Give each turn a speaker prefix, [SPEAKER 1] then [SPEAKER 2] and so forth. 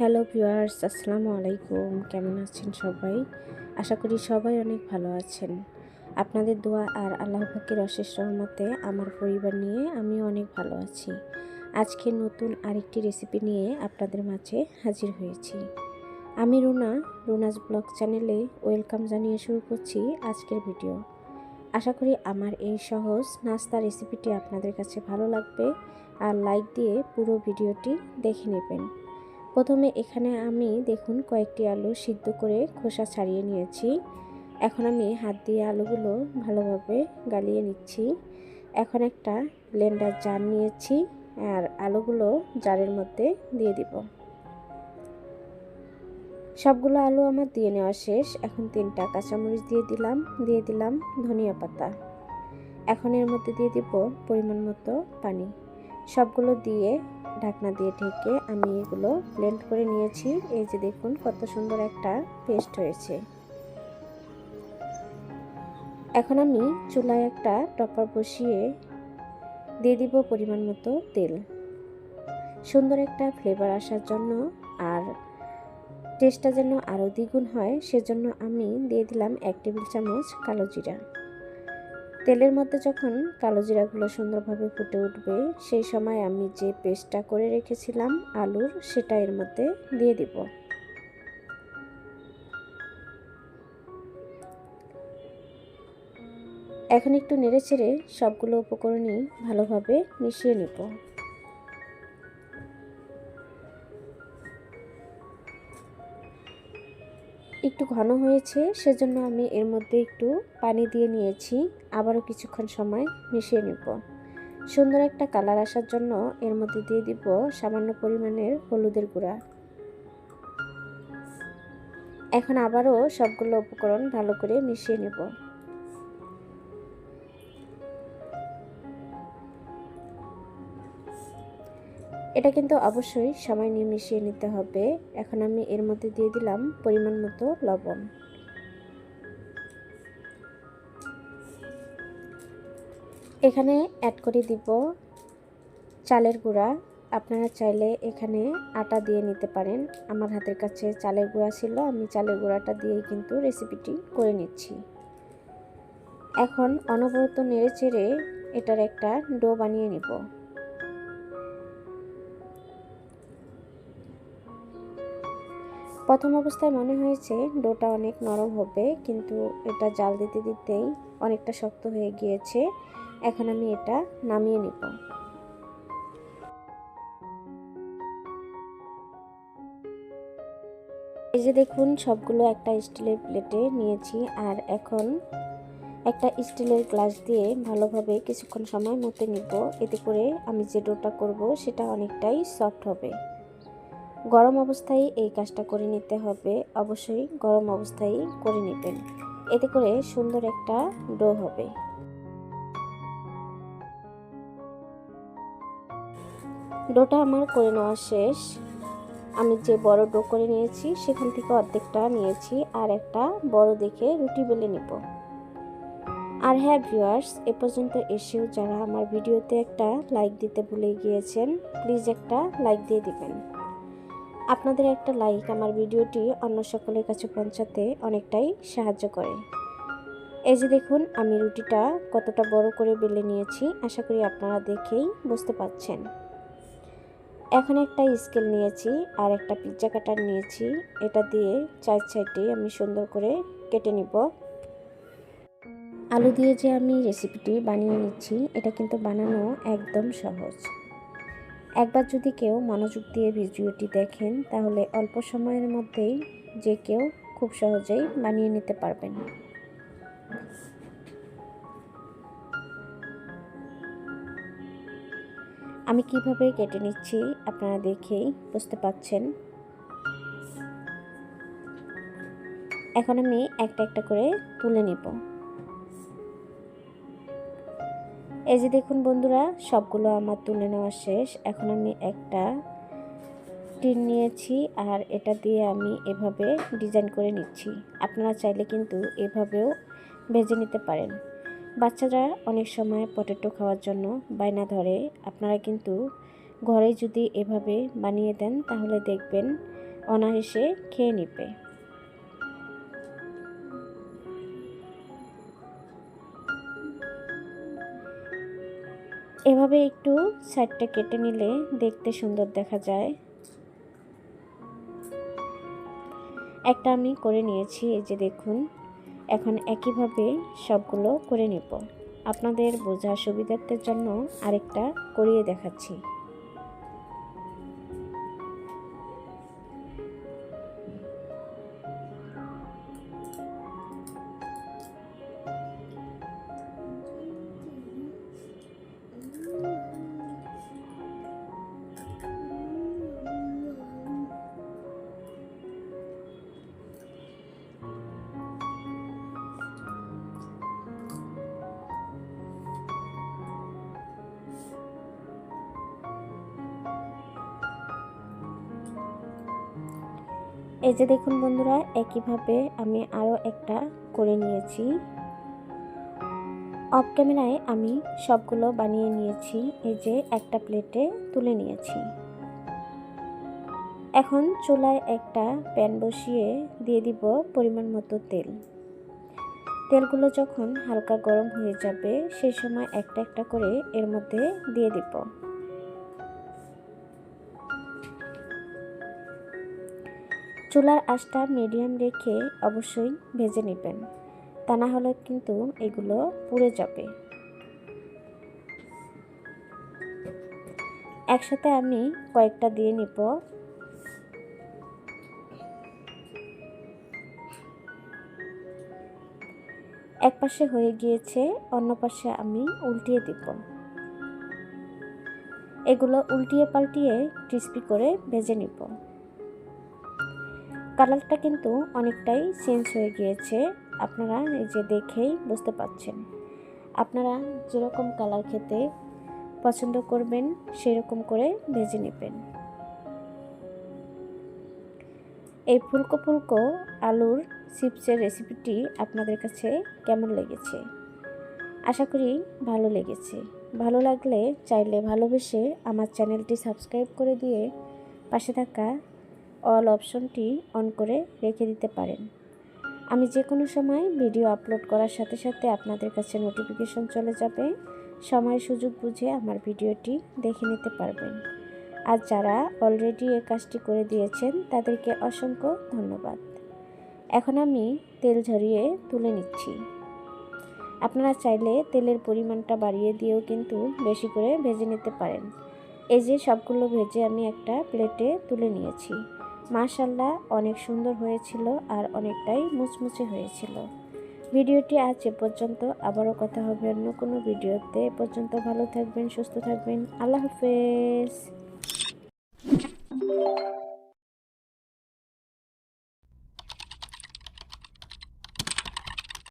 [SPEAKER 1] Hello viewers আসসালামু আলাইকুম কেমন আছেন সবাই? আশা করি সবাই অনেক ভালো আছেন। আপনাদের দোয়া আর আল্লাহ পাকের অশেষ রহমতে আমার পরিবার নিয়ে আমি অনেক ভালো আছি। আজকে নতুন আরেকটি রেসিপি নিয়ে আপনাদের মাঝে হাজির হয়েছি। আমি রুনা রুনাজ ব্লগ চ্যানেলে ওয়েলকাম জানিয়ে শুরু করছি আজকের ভিডিও। আশা করি আমার এই সহজ নাস্তা রেসিপিটি আপনাদের কাছে ভালো লাগবে। আর লাইক দিয়ে পুরো ভিডিওটি দেখে নেবেন। প্রথমে এখানে আমি দেখুন কয়েকটি আলু সিদ্ধ করে খোসা ছাড়িয়ে নিয়েছি। এখন আমি হাত দিয়ে আলুগুলো ভালোভাবে গালিয়ে নিচ্ছি। এখন একটা ব্লেন্ডার জার নিয়েছি আর আলুগুলো জারের মধ্যে দিয়ে দিব। সবগুলো আলু আমার দিয়ে নেওয়া শেষ। এখন তিনটা কাঁচামরিচ দিয়ে দিলাম দিয়ে দিলাম ধনিয়া পাতা। এখন এর মধ্যে দিয়ে দিব পরিমাণ মতো পানি। সবগুলো দিয়ে ঢাকনা দিয়ে ঢেকে আমি এগুলো ব্লেন্ড করে নিয়েছি। এই যে দেখুন কত সুন্দর একটা পেস্ট হয়েছে। এখন আমি চুলায় একটা টপার বসিয়ে দিয়ে দিব পরিমাণ মতো তেল। সুন্দর একটা ফ্লেভার আসার জন্য আর টেস্টটা যেন আরও দ্বিগুণ হয়, সেজন্য আমি দিয়ে দিলাম এক টেবিল চামচ কালো জিরা। তেলের মধ্যে যখন কালো জিরাগুলো সুন্দরভাবে ফুটে উঠবে, সেই সময় আমি যে পেস্টটা করে রেখেছিলাম, আলুর, সেটা এর মধ্যে দিয়ে দিব। এখন একটু নেড়ে ছেড়ে সবগুলো উপকরণই ভালোভাবে মিশিয়ে নেব। একটু ঘন হয়েছে, সেজন্য আমি এর মধ্যে একটু পানি দিয়ে নিয়েছি। আবারও কিছুক্ষণ সময় মিশিয়ে নেব। সুন্দর একটা কালার আসার জন্য এর মধ্যে দিয়ে দিব সামান্য পরিমাণের হলুদের গুঁড়া। এখন আবারও সবগুলো উপকরণ ভালো করে মিশিয়ে নেব। এটা কিন্তু অবশ্যই সময় নিয়ে মিশিয়ে নিতে হবে। এখন আমি এর মধ্যে দিয়ে দিলাম পরিমাণ মতো লবণ। এখানে অ্যাড করে দিব চালের গুঁড়া। আপনারা চাইলে এখানে আটা দিয়ে নিতে পারেন। আমার হাতের কাছে চালের গুঁড়া ছিল, আমি চালের গুঁড়াটা দিয়েই কিন্তু রেসিপিটি করে নিচ্ছি। এখন অনবরত নেড়ে চেড়ে এটার একটা ডো বানিয়ে নিব। প্রথম অবস্থায় মনে হয়েছে ডোটা অনেক নরম হবে, কিন্তু এটা জাল দিতে দিতেই অনেকটা শক্ত হয়ে গিয়েছে। এখন আমি এটা নামিয়ে নিব। এই যে দেখুন, সবগুলো একটা স্টিলের প্লেটে নিয়েছি, আর এখন একটা স্টিলের গ্লাস দিয়ে ভালোভাবে কিছুক্ষণ সময় মতে নিব। এতে করে আমি যে ডোটা করব, সেটা অনেকটাই সফট হবে। গরম অবস্থায় এই কাজটা করে নিতে হবে। অবশ্যই গরম অবস্থায় করে নেবেন। এতে করে সুন্দর একটা ডো হবে। ডোটা আমার করে নেওয়া শেষ। আমি যে বড় ডো করে নিয়েছি, সেখান থেকে অর্ধেকটা নিয়েছি আর একটা বড় দেখে রুটি বেলে নেব। আর হ্যাঁ ভিউয়ার্স, এ পর্যন্ত এসেও যারা আমার ভিডিওতে একটা লাইক দিতে ভুলে গিয়েছেন, প্লিজ একটা লাইক দিয়ে দিবেন। আপনাদের একটা লাইক আমার ভিডিওটি অন্য সকলের কাছে পৌঁছাতে অনেকটাই সাহায্য করে। এই যে দেখুন, আমি রুটিটা কতটা বড় করে বেলে নিয়েছি, আশা করি আপনারা দেখেই বুঝতে পাচ্ছেন এখন একটা স্কেল নিয়েছি আর একটা পিৎজা কাটার নিয়েছি। এটা দিয়ে চার সাইডে আমি সুন্দর করে কেটে নিব। আলু দিয়ে যে আমি রেসিপিটি বানিয়ে নিচ্ছি, এটা কিন্তু বানানো একদম সহজ। একবার যদি কেউ মনোযোগ দিয়ে ভিডিওটি দেখেন, তাহলে অল্প সময়ের মধ্যেই যে কেউ খুব সহজেই বানিয়ে নিতে পারবেন। আমি কীভাবে কেটে নিচ্ছি আপনারা দেখেই বুঝতে পাচ্ছেন। এখন আমি একটা একটা করে তুলে নিব। এই যে দেখুন বন্ধুরা, সবগুলো আমার তুলে নেওয়া শেষ। এখন আমি একটা টিন নিয়েছি আর এটা দিয়ে আমি এভাবে ডিজাইন করে নিচ্ছি। আপনারা চাইলে কিন্তু এভাবেও ভেজে নিতে পারেন। বাচ্চারা অনেক সময় পটেটো খাওয়ার জন্য বায়না ধরে। আপনারা কিন্তু ঘরে যদি এভাবে বানিয়ে দেন, তাহলে দেখবেন অনায়াসে খেয়ে নিবে। এভাবে একটু সাইডটা কেটে নিলে দেখতে সুন্দর দেখা যায়। একটা আমি করে নিয়েছি, এই যে দেখুন। এখন একইভাবে সবগুলো করে নেব। আপনাদের বোঝা সুবিধার্থের জন্য আরেকটা করিয়ে দেখাচ্ছি। এই যে দেখুন বন্ধুরা, একইভাবে আমি আরও একটা করে নিয়েছি। অফ ক্যামেরায় আমি সবগুলো বানিয়ে নিয়েছি, এই যে একটা প্লেটে তুলে নিয়েছি। এখন চুলায় একটা প্যান বসিয়ে দিয়ে দিব পরিমাণ মতো তেল। তেলগুলো যখন হালকা গরম হয়ে যাবে, সেই সময় একটা একটা করে এর মধ্যে দিয়ে দিব। চুলার আঁচটা মিডিয়াম রেখে অবশ্যই ভেজে নেবেন। তা না হলে কিন্তু এগুলো পুড়ে যাবে। একসাথে আমি কয়েকটা দিয়ে নিব। এক পাশে হয়ে গিয়েছে, অন্য পাশে আমি উল্টিয়ে দিব। এগুলো উল্টিয়ে পাল্টিয়ে ক্রিস্পি করে ভেজে নিব। কালারটা কিন্তু অনেকটাই চেঞ্জ হয়ে গিয়েছে। আপনারা এই যে দেখেই বুঝতে পাচ্ছেন আপনারা যেরকম কালার খেতে পছন্দ করবেন, সেরকম করে ভেজে নেবেন। এই ফুলকো ফুলকো আলুর চিপসের রেসিপিটি আপনাদের কাছে কেমন লেগেছে? আশা করি ভালো লেগেছে। ভালো লাগলে চাইলে ভালোবেসে আমার চ্যানেলটি সাবস্ক্রাইব করে দিয়ে পাশে থাকা অল অপশনটি অন করে রেখে দিতে পারেন। আমি যে কোনো সময় ভিডিও আপলোড করার সাথে সাথে আপনাদের কাছে নোটিফিকেশন চলে যাবে। সময় সুযোগ বুঝে আমার ভিডিওটি দেখে নিতে পারবেন। আর যারা অলরেডি এ কাজটি করে দিয়েছেন, তাদেরকে অসংখ্য ধন্যবাদ। এখন আমি তেল ঝরিয়ে তুলে নিচ্ছি। আপনারা চাইলে তেলের পরিমাণটা বাড়িয়ে দিয়েও কিন্তু বেশি করে ভেজে নিতে পারেন। এই যে সবগুলো ভেজে আমি একটা প্লেটে তুলে নিয়েছি। মাশাল্লাহ, অনেক সুন্দর হয়েছিল আর অনেকটাই মুচমুচে হয়েছিল। ভিডিওটি আজ এ পর্যন্ত। আবারও কথা হবে অন্য কোনো ভিডিওতে। এ পর্যন্ত ভালো থাকবেন, সুস্থ থাকবেন। আল্লাহ হাফেজ।